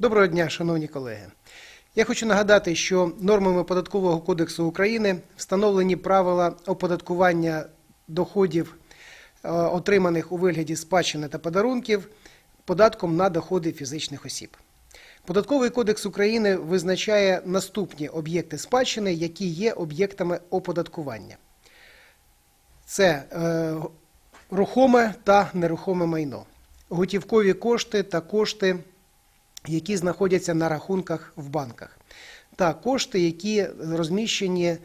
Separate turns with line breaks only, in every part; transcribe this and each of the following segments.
Доброго дня, шановні колеги. Я хочу нагадати, що нормами Податкового кодексу України встановлені правила оподаткування доходів, е, отриманих у вигляді спадщини та подарунків, податком на доходи фізичних осіб. Податковий кодекс України визначає наступні об'єкти спадщини, які є об'єктами оподаткування. Це е, рухоме та нерухоме майно, готівкові кошти та кошти, які знаходяться на рахунках в банках, та кошти, які розміщені е,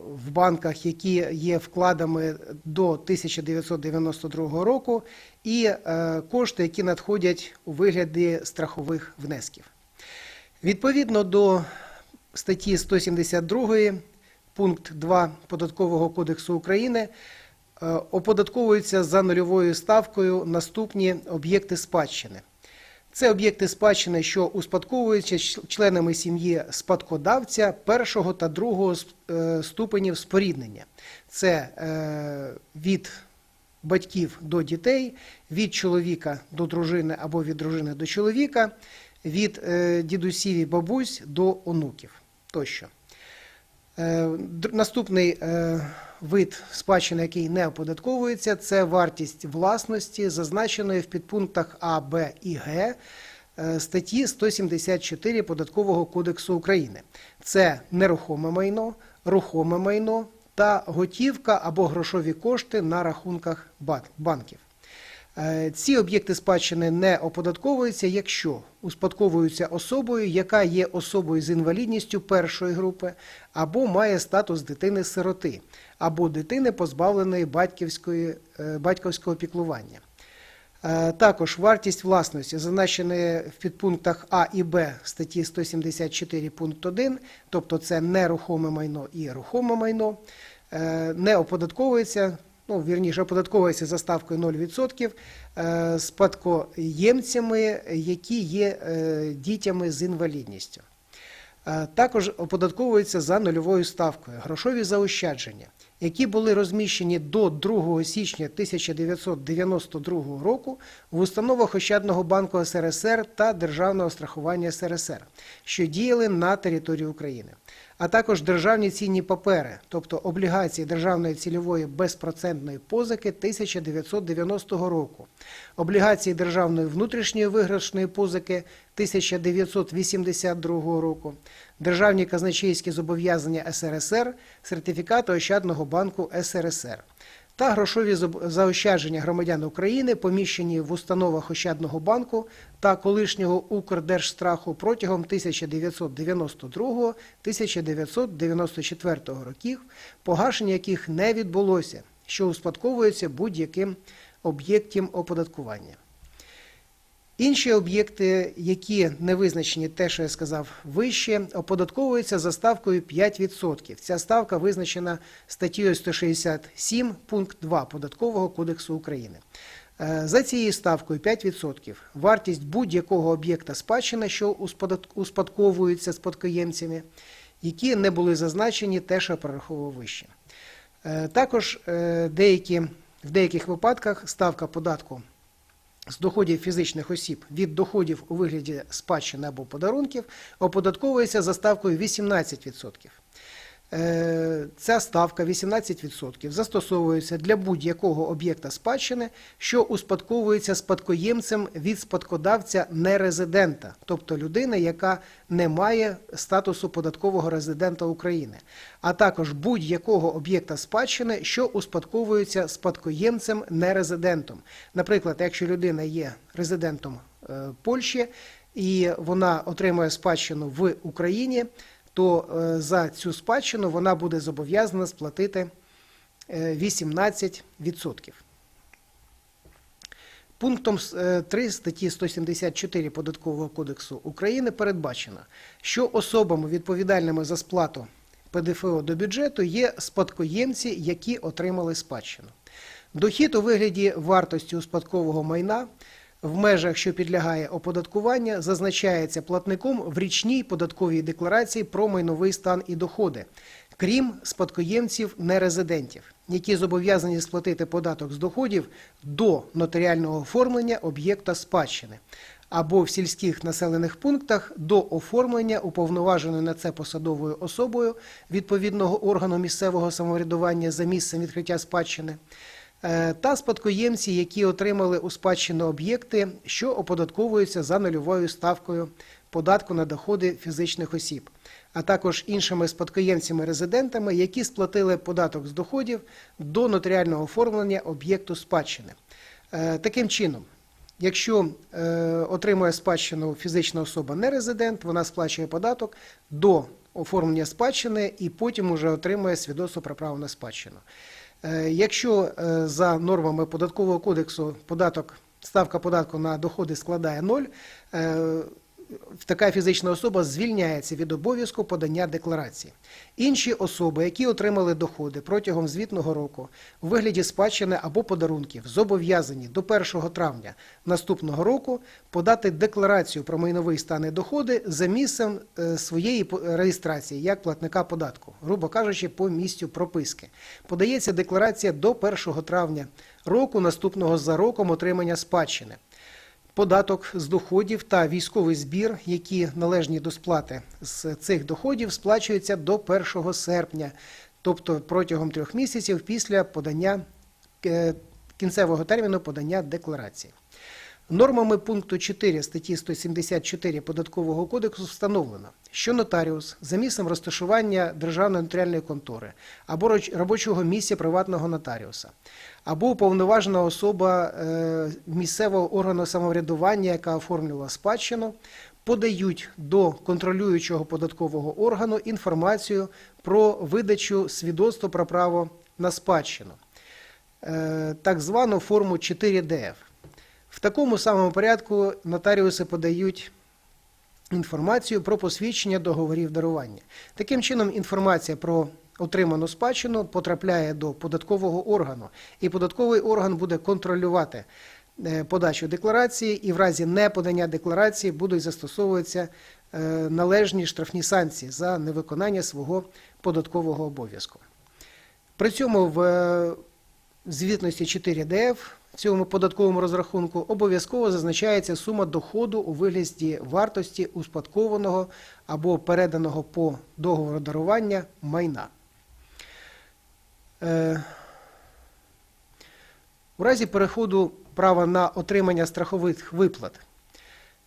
в банках, які є вкладами до 1992 року, і е, кошти, які надходять у вигляді страхових внесків. Відповідно до статті 172 пункт 2 Податкового кодексу України е, оподатковуються за нульовою ставкою наступні об'єкти спадщини. Це об'єкти спадщини, що успадковуються членами сім'ї спадкодавця першого та другого е, ступенів споріднення. Це е, від батьків до дітей, від чоловіка до дружини або від дружини до чоловіка, від е, дідусів і бабусь до онуків тощо. Е, Наступний е, вид спадщини, який не оподатковується, це вартість власності, зазначеної в підпунктах А, Б і Г е, статті 174 Податкового кодексу України. Це нерухоме майно, рухоме майно та готівка або грошові кошти на рахунках банків. Е, Ці об'єкти спадщини не оподатковуються, якщо успадковуються особою, яка є особою з інвалідністю першої групи, або має статус дитини-сироти, або дитини, позбавленої батьківської, е, батьківського піклування. Е, Також вартість власності, зазначеної в підпунктах А і Б статті 174 пункт 1, тобто це нерухоме майно і рухоме майно, не оподатковується, ну, вірніше, оподатковується за ставкою 0% е, спадкоємцями, які є е, дітями з інвалідністю. Е, Також оподатковуються за нульовою ставкою грошові заощадження, які були розміщені до 2 січня 1992 року в установах Ощадного банку СРСР та Державного страхування СРСР, що діяли на території України, а також державні цінні папери, тобто облігації Державної цільової безпроцентної позики 1990 року, облігації Державної внутрішньої виграшної позики 1982 року, державні казначейські зобов'язання СРСР, сертифікати Ощадного банку СРСР та грошові заощадження громадян України, поміщені в установах Ощадного банку та колишнього Укрдержстраху протягом 1992-1994 років, погашення яких не відбулося, що успадковується будь-яким об'єктом оподаткування. Інші об'єкти, які не визначені, те, що я сказав вище, оподатковуються за ставкою 5%. Ця ставка визначена статтею 167 пункт 2 Податкового кодексу України. Е, За цією ставкою 5% вартість будь-якого об'єкта спадщини, що успадковуються спадкоємцями, які не були зазначені, те, що прораховував вище. Е, Також е, деякі, в деяких випадках ставка податку з доходів фізичних осіб від доходів у вигляді спадщини або подарунків оподатковується за ставкою 18%. Е, Ця ставка 18% застосовується для будь-якого об'єкта спадщини, що успадковується спадкоємцем від спадкодавця нерезидента, тобто людини, яка не має статусу податкового резидента України, а також будь-якого об'єкта спадщини, що успадковується спадкоємцем нерезидентом. Наприклад, якщо людина є резидентом е, Польщі і вона отримує спадщину в Україні, то е, за цю спадщину вона буде зобов'язана сплатити е, 18%. Пунктом 3 статті 174 Податкового кодексу України передбачено, що особами відповідальними за сплату ПДФО до бюджету є спадкоємці, які отримали спадщину. Дохід у вигляді вартості успадкового майна в межах, що підлягає оподаткування, зазначається платником в річній податковій декларації про майновий стан і доходи, крім спадкоємців нерезидентів, які зобов'язані сплатити податок з доходів до нотаріального оформлення об'єкта спадщини, або в сільських населених пунктах до оформлення уповноваженою на це посадовою особою відповідного органу місцевого самоврядування за місцем відкриття спадщини. Е, Та спадкоємці, які отримали у спадщину об'єкти, що оподатковуються за нульовою ставкою податку на доходи фізичних осіб, а також іншими спадкоємцями-резидентами, які сплатили податок з доходів до нотаріального оформлення об'єкту спадщини. Е, Таким чином, якщо е, отримує спадщину фізична особа не резидент, вона сплачує податок до оформлення спадщини і потім уже отримує свідоцтво про право на спадщину. Е, Якщо е, за нормами податкового кодексу податок, ставка податку на доходи складає 0, е, така фізична особа звільняється від обов'язку подання декларації. Інші особи, які отримали доходи протягом звітного року у вигляді спадщини або подарунків, зобов'язані до 1 травня наступного року подати декларацію про майновий стан і доходи за місцем е, своєї реєстрації як платника податку, грубо кажучи, по місцю прописки. Подається декларація до 1 травня року наступного за роком отримання спадщини податок з доходів та військовий збір, які належні до сплати з цих доходів, сплачуються до 1 серпня, тобто протягом трьох місяців після подання е, кінцевого терміну подання декларації. Нормами пункту 4 статті 174 Податкового кодексу встановлено, що нотаріус за місцем розташування державної нотаріальної контори або робочого місця приватного нотаріуса, або уповноважена особа е, місцевого органу самоврядування, яка оформлювала спадщину, подають до контролюючого податкового органу інформацію про видачу свідоцтва про право на спадщину, е, так звану форму 4ДФ. В такому самому порядку нотаріуси подають інформацію про посвідчення договорів дарування. Таким чином, інформація про отриману спадщину потрапляє до податкового органу, і податковий орган буде контролювати е, подачу декларації, і в разі неподання декларації будуть застосовуватися е, належні штрафні санкції за невиконання свого податкового обов'язку. При цьому в е, звітності 4ДФ в цьому податковому розрахунку обов'язково зазначається сума доходу у вигляді вартості успадкованого або переданого по договору дарування майна. Е, У разі переходу права на отримання страхових виплат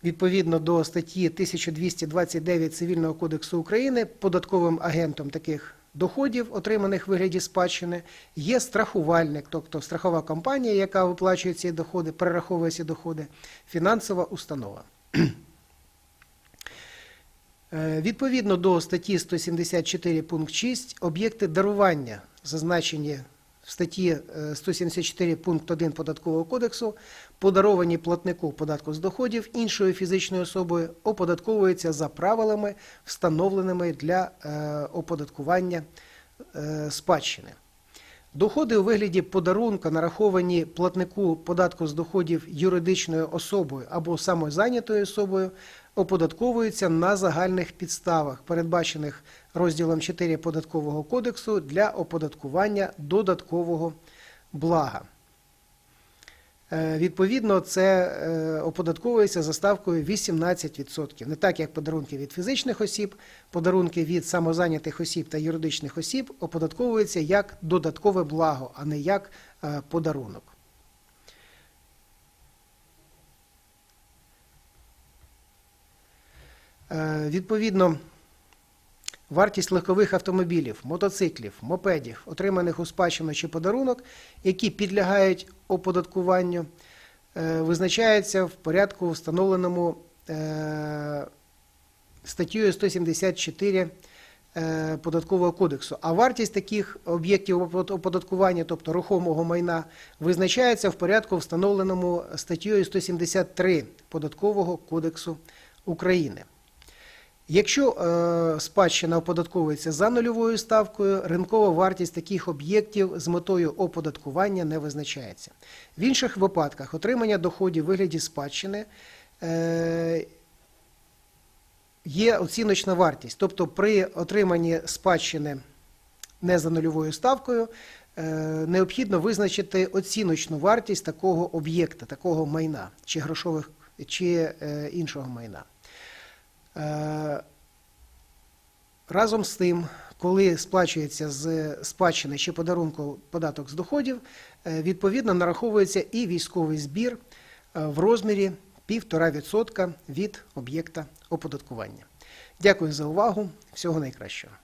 відповідно до статті 1229 Цивільного кодексу України податковим агентом таких доходів, отриманих в вигляді спадщини, є страхувальник, тобто страхова компанія, яка виплачує ці доходи, перераховує ці доходи, фінансова установа. Е, Відповідно до статті 174 пункт 6 об'єкти дарування, зазначені в статті е, 174 пункт 1 Податкового кодексу, подаровані платнику податку з доходів іншою фізичною особою, оподатковуються за правилами, встановленими для е, оподаткування е, спадщини. Доходи у вигляді подарунка, нараховані платнику податку з доходів юридичною особою або самозайнятою особою, оподатковуються на загальних підставах, передбачених розділом 4 Податкового кодексу для оподаткування додаткового блага. Е, Відповідно, це е, оподатковується за ставкою 18%. Не так, як подарунки від фізичних осіб, подарунки від самозайнятих осіб та юридичних осіб оподатковуються як додаткове благо, а не як е, подарунок. Відповідно, вартість легкових автомобілів, мотоциклів, мопедів, отриманих у спадщину чи подарунок, які підлягають оподаткуванню, е, визначається в порядку, встановленому е, статтею 174 е, Податкового кодексу. А вартість таких об'єктів оподаткування, тобто рухомого майна, визначається в порядку, встановленому статтею 173 Податкового кодексу України. Якщо е, спадщина оподатковується за нульовою ставкою, ринкова вартість таких об'єктів з метою оподаткування не визначається. В інших випадках отримання доходів вигляді спадщини е, є оціночна вартість. Тобто при отриманні спадщини не за нульовою ставкою е, необхідно визначити оціночну вартість такого об'єкта, такого майна чи грошових чи е, іншого майна. Е, Разом з тим, коли сплачується з спадщини чи подарунку податок з доходів, е, відповідно нараховується і військовий збір е, в розмірі 1,5% від об'єкта оподаткування. Дякую за увагу. Всього найкращого.